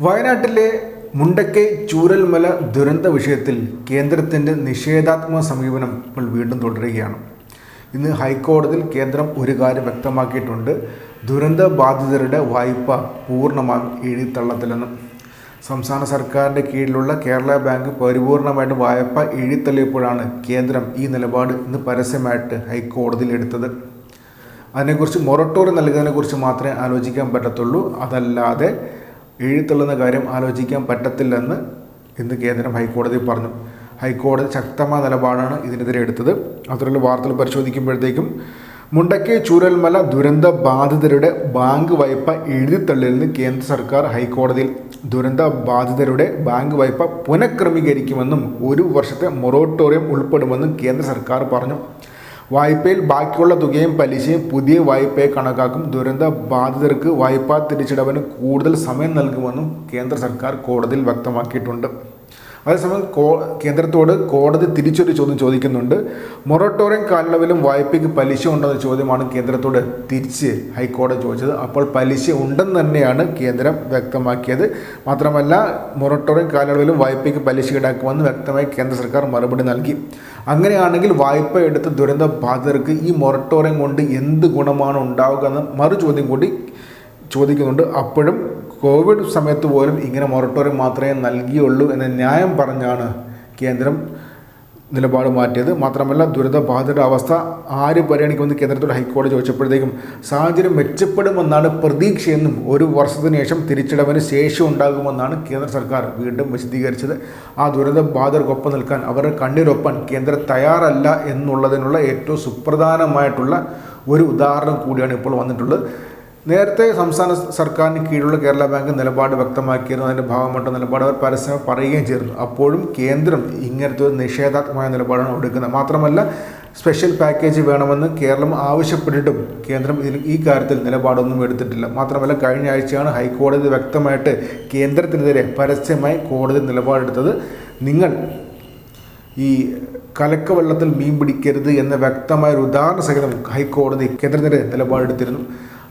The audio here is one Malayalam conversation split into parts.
വയനാട്ടിലെ മുണ്ടക്കൈ ചൂരൽമല ദുരന്ത വിഷയത്തിൽ കേന്ദ്രത്തിന്റെ നിഷേധാത്മക സമീപനം ഇപ്പോൾ വീണ്ടും തുടരുകയാണ്. ഇന്ന് ഹൈക്കോടതിയിൽ കേന്ദ്രം ഒരു കാര്യം വ്യക്തമാക്കിയിട്ടുണ്ട്. ദുരന്ത ബാധിതരുടെ വായ്പ പൂർണമായും എഴുതിത്തള്ളത്തില്ലെന്നും സംസ്ഥാന സർക്കാരിന്റെ കീഴിലുള്ള കേരള ബാങ്ക് പരിപൂർണമായിട്ട് വായ്പ എഴുതിത്തള്ളിയപ്പോഴാണ് കേന്ദ്രം ഈ നിലപാട് ഇന്ന് പരസ്യമായിട്ട് ഹൈക്കോടതിയിൽ എടുത്തത്. അതിനെക്കുറിച്ച് മൊറട്ടോറിയം നൽകുന്നതിനെക്കുറിച്ച് മാത്രമേ ആലോചിക്കാൻ പറ്റത്തുള്ളൂ. അതല്ലാതെ എഴുത്തള്ളുന്ന കാര്യം ആലോചിക്കാൻ പറ്റത്തില്ലെന്ന് ഇന്ന് കേന്ദ്രം ഹൈക്കോടതി പറഞ്ഞു. ഹൈക്കോടതി ശക്തമായ നിലപാടാണ് ഇതിനെതിരെ എടുത്തത്. അത്തരത്തിലുള്ള വാർത്തകൾ പരിശോധിക്കുമ്പോഴത്തേക്കും മുണ്ടക്കേ ചൂരൽമല ദുരന്ത ബാധിതരുടെ ബാങ്ക് വായ്പ എഴുതിത്തള്ളലിന് കേന്ദ്ര സർക്കാർ ഹൈക്കോടതിയിൽ ദുരന്ത ബാധിതരുടെ ബാങ്ക് വായ്പ പുനഃക്രമീകരിക്കുമെന്നും ഒരു വർഷത്തെ മൊറോട്ടോറിയം ഉൾപ്പെടുമെന്നും കേന്ദ്ര സർക്കാർ പറഞ്ഞു. വായ്പയിൽ ബാക്കിയുള്ള തുകയും പലിശയും പുതിയ വായ്പയെ കണക്കാക്കും. ദുരന്ത ബാധിതർക്ക് വായ്പാ തിരിച്ചടവിന് കൂടുതൽ സമയം നൽകുമെന്നും കേന്ദ്ര സർക്കാർ കോടതിയിൽ വ്യക്തമാക്കിയിട്ടുണ്ട്. അതേസമയം കോ കേന്ദ്രത്തോട് കോടതി തിരിച്ചൊരു ചോദ്യം ചോദിക്കുന്നുണ്ട്. മൊറട്ടോറിയം കാലയളവിലും വായ്പയ്ക്ക് പലിശ ഉണ്ടെന്ന ചോദ്യമാണ് കേന്ദ്രത്തോട് തിരിച്ച് ഹൈക്കോടതി ചോദിച്ചത്. അപ്പോൾ പലിശ ഉണ്ടെന്ന് തന്നെയാണ് കേന്ദ്രം വ്യക്തമാക്കിയത്. മാത്രമല്ല മൊറട്ടോറിയം കാലയളവിലും വായ്പയ്ക്ക് പലിശ ഈടാക്കുമെന്ന് വ്യക്തമായി കേന്ദ്ര സർക്കാർ മറുപടി നൽകി. അങ്ങനെയാണെങ്കിൽ വായ്പ എടുത്ത ദുരന്ത ബാധിതർക്ക് ഈ മൊറട്ടോറിയം കൊണ്ട് എന്ത് ഗുണമാണ് ഉണ്ടാവുക എന്ന മറു ചോദ്യം കൂടി ചോദിക്കുന്നുണ്ട്. അപ്പോഴും കോവിഡ് സമയത്ത് പോലും ഇങ്ങനെ മൊറട്ടോറിയം മാത്രമേ നൽകിയുള്ളൂ എന്ന ന്യായം പറഞ്ഞാണ് കേന്ദ്രം നിലപാട് മാറ്റിയത്. മാത്രമല്ല ദുരിതബാധിതരുടെ അവസ്ഥ ആര് പരിഗണിക്കുമെന്ന് കേന്ദ്രത്തോട് ഹൈക്കോടതി ചോദിച്ചപ്പോഴത്തേക്കും സാഹചര്യം മെച്ചപ്പെടുമെന്നാണ് പ്രതീക്ഷയെന്നും ഒരു വർഷത്തിന് ശേഷം തിരിച്ചടവിന് ശേഷി ഉണ്ടാകുമെന്നാണ് കേന്ദ്ര സർക്കാർ വീണ്ടും വിശദീകരിച്ചത്. ആ ദുരിതബാധിതർക്കൊപ്പം നിൽക്കാൻ അവരുടെ കണ്ണീരൊപ്പാൻ കേന്ദ്രം തയ്യാറല്ല എന്നുള്ളതിനുള്ള ഏറ്റവും സുപ്രധാനമായിട്ടുള്ള ഒരു ഉദാഹരണം കൂടിയാണ് ഇപ്പോൾ വന്നിട്ടുള്ളത്. നേരത്തെ സംസ്ഥാന സർക്കാരിന് കീഴിലുള്ള കേരള ബാങ്ക് നിലപാട് വ്യക്തമാക്കിയിരുന്നു. അതിന്റെ ഭാഗമായിട്ട് നിലപാട് അവർ പരസ്യം പറയുകയും ചെയ്തിരുന്നു. അപ്പോഴും കേന്ദ്രം ഇങ്ങനത്തെ ഒരു നിഷേധാത്മകമായ നിലപാടാണ് എടുക്കുന്നത്. മാത്രമല്ല സ്പെഷ്യൽ പാക്കേജ് വേണമെന്ന് കേരളം ആവശ്യപ്പെട്ടിട്ടും കേന്ദ്രം ഇതിൽ ഈ കാര്യത്തിൽ നിലപാടൊന്നും എടുത്തിട്ടില്ല. മാത്രമല്ല കഴിഞ്ഞ ആഴ്ചയാണ് ഹൈക്കോടതി വ്യക്തമായിട്ട് കേന്ദ്രത്തിനെതിരെ പരസ്യമായി കോടതി നിലപാടെടുത്തത് നിങ്ങൾ ഈ കലക്കവെള്ളത്തിൽ മീൻ പിടിക്കരുത് എന്ന വ്യക്തമായ ഒരു ഉദാഹരണ സഹിതം ഹൈക്കോടതി കേന്ദ്രത്തിന്റെ നിലപാടെടുത്തിരുന്നു.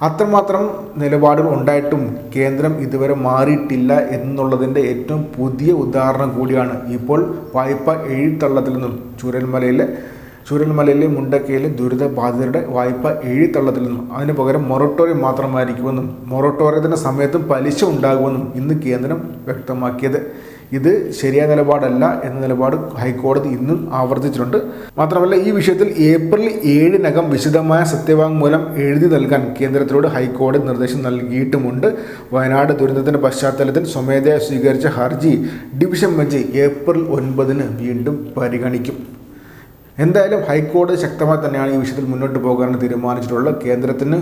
അത്രമാത്രം നിലപാടുകൾ ഉണ്ടായിട്ടും കേന്ദ്രം ഇതുവരെ മാറിയിട്ടില്ല എന്നുള്ളതിന്റെ ഏറ്റവും പുതിയ ഉദാഹരണം കൂടിയാണ് ഇപ്പോൾ വായ്പ എഴുത്തള്ളത്തിൽ നിന്നും ചൂരൽമലയിലെ ചൂരൽമലയിലെ മുണ്ടക്കയിലെ ദുരിതബാധിതരുടെ വായ്പ എഴുത്തള്ളത്തിൽ നിന്നും. അതിന് പകരം മൊറട്ടോറിയം മാത്രമായിരിക്കുമെന്നും മൊറട്ടോറിയത്തിന്റെ സമയത്തും പലിശ ഉണ്ടാകുമെന്നും ഇന്ന് കേന്ദ്രം വ്യക്തമാക്കിയത്. ഇത് ശരിയായ നിലപാടല്ല എന്ന നിലപാട് ഹൈക്കോടതി ഇന്നും ആവർത്തിച്ചിട്ടുണ്ട്. മാത്രമല്ല ഈ വിഷയത്തിൽ ഏപ്രിൽ ഏഴിനകം വിശദമായ സത്യവാങ്മൂലം എഴുതി നൽകാൻ കേന്ദ്രത്തിനോട് ഹൈക്കോടതി നിർദ്ദേശം നൽകിയിട്ടുമുണ്ട്. വയനാട് ദുരന്തത്തിന്റെ പശ്ചാത്തലത്തിൽ സ്വമേധയാ സ്വീകരിച്ച ഹർജി ഡിവിഷൻ ബെഞ്ച് ഏപ്രിൽ ഒൻപതിന് വീണ്ടും പരിഗണിക്കും. എന്തായാലും ഹൈക്കോടതി ശക്തമായി തന്നെയാണ് ഈ വിഷയത്തിൽ മുന്നോട്ട് പോകാൻ തീരുമാനിച്ചിട്ടുള്ളത്. കേന്ദ്രത്തിന്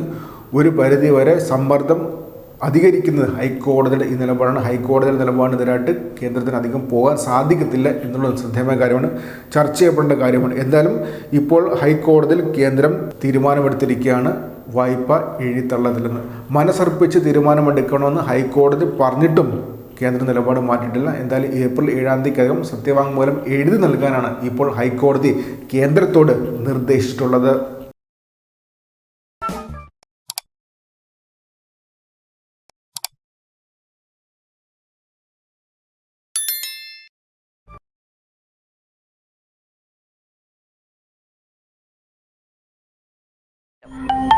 ഒരു പരിധി വരെ സമ്മർദ്ദം അധികരിക്കുന്നത് ഹൈക്കോടതിയുടെ ഈ നിലപാടാണ്. ഹൈക്കോടതിയുടെ നിലപാടിനെതിരായിട്ട് കേന്ദ്രത്തിന് അധികം പോകാൻ സാധിക്കത്തില്ല എന്നുള്ളത് ശ്രദ്ധേയമായ കാര്യമാണ്. ചർച്ച ചെയ്യപ്പെടേണ്ട കാര്യമാണ്. എന്തായാലും ഇപ്പോൾ ഹൈക്കോടതിയിൽ കേന്ദ്രം തീരുമാനമെടുത്തിരിക്കുകയാണ്. വായ്പ എഴുതിത്തള്ളത്തില്ലെന്ന് മനസ്സർപ്പിച്ച് തീരുമാനമെടുക്കണമെന്ന് ഹൈക്കോടതി പറഞ്ഞിട്ടും കേന്ദ്ര നിലപാട് മാറ്റിയിട്ടില്ല. എന്തായാലും ഏപ്രിൽ ഏഴാം തീയതിക്കകം സത്യവാങ്മൂലം എഴുതി നൽകാനാണ് ഇപ്പോൾ ഹൈക്കോടതി കേന്ദ്രത്തോട് നിർദ്ദേശിച്ചിട്ടുള്ളത്. Música